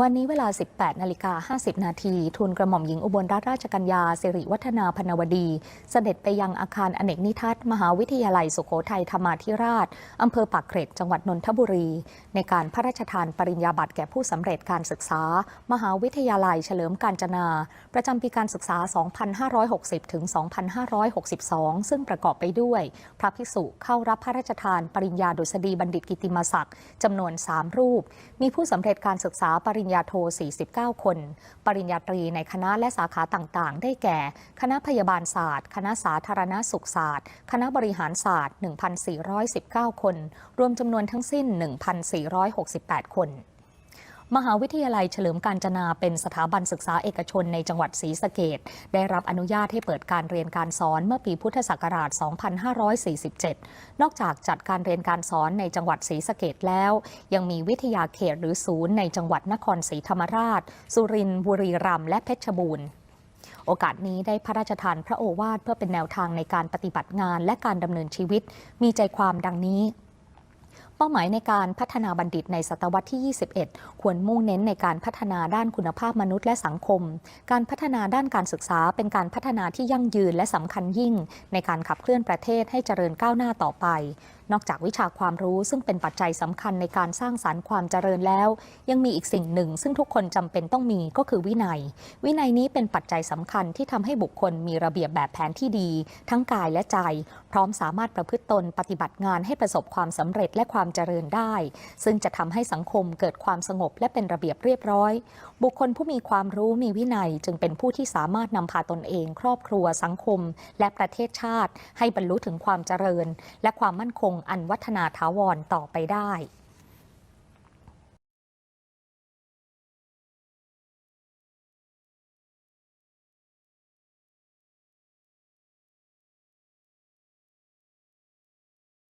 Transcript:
วันนี้เวลา 18 นาฬิกา 50 นาทีทูลกระหม่อมหญิงอุบลรัตนราชกัญญาสิริวัฒนาพนวดี เสด็จไปยังอาคารอเนกนิทัศน์มหาวิทยาลัยสุโขทัยธรรมาธิราช อำเภอปากเกร็ดจังหวัดนนทบุรี ในการพระราชทานปริญญาบัตรแก่ผู้สำเร็จการศึกษา มหาวิทยาลัยเฉลิมกาญจนา ประจำปีการศึกษา 2560 ถึง 2562 ซึ่งประกอบไปด้วย พระภิกษุเข้ารับพระราชทานปริญญาดุษฎีบัณฑิตกิติมศักดิ์จำนวน 3 รูป มีผู้สำเร็จการศึกษาปริญญาโท 49 คน ปริญญาตรีในคณะและสาขาต่างๆ ได้แก่ คณะพยาบาลศาสตร์ คณะสาธารณสุขศาสตร์ คณะบริหารศาสตร์ 1,419 คน รวมจำนวนทั้งสิ้น 1,468 คน มหาวิทยาลัยเฉลิมกาญจนาเป็นสถาบันศึกษาเอกชนในจังหวัดศรีสะเกดได้รับอนุญาตให้เปิดการเรียนการสอนเมื่อปีพุทธศักราช 2547 นอกจากจัดการเรียนการสอนในจังหวัดศรีสะเกดแล้ว ยังมีวิทยาเขตหรือศูนย์ในจังหวัดนครศรีธรรมราช สุรินทร์บุรีรัมย์และเพชรบูรณ์โอกาสนี้ได้พระราชทานพระโอวาทเพื่อเป็นแนวทางในการปฏิบัติงานและการดำเนินชีวิต มีใจความดังนี้ เป้าหมายในการพัฒนาบัณฑิตในศตวรรษที่ 21 ควรมุ่งเน้นในการพัฒนาด้านคุณภาพมนุษย์และสังคม การพัฒนาด้านการศึกษาเป็นการพัฒนาที่ยั่งยืนและสำคัญยิ่ง ในการขับเคลื่อนประเทศให้เจริญก้าวหน้าต่อไป นอกจากวิชาความรู้ซึ่งเป็นปัจจัยสำคัญในการสร้างสารรค์ความเจริญแล้ว ยังมีอีกสิ่งหนึ่ง ซึ่งทุกคนจำเป็นต้องมีก็คือวินัย วินัยนี้เป็นปัจจัยสำคัญที่ทำให้บุคคลมีระเบียบแบบแผนที่ดี ทั้งกายและใจ พร้อมสามารถประพฤติตนปฏิบัติงานให้ประสบความสำเร็จและความความเจริญได้ ซึ่งจะทำให้สังคมเกิดความสงบและเป็นระเบียบเรียบร้อย บุคคลผู้มีความรู้มีวินัยจึงเป็นผู้ที่สามารถนำพาตนเอง ครอบครัวสังคม และประเทศชาติ ให้บรรลุถึงความเจริญ และความมั่นคงอันวัฒนาถาวรต่อไปได้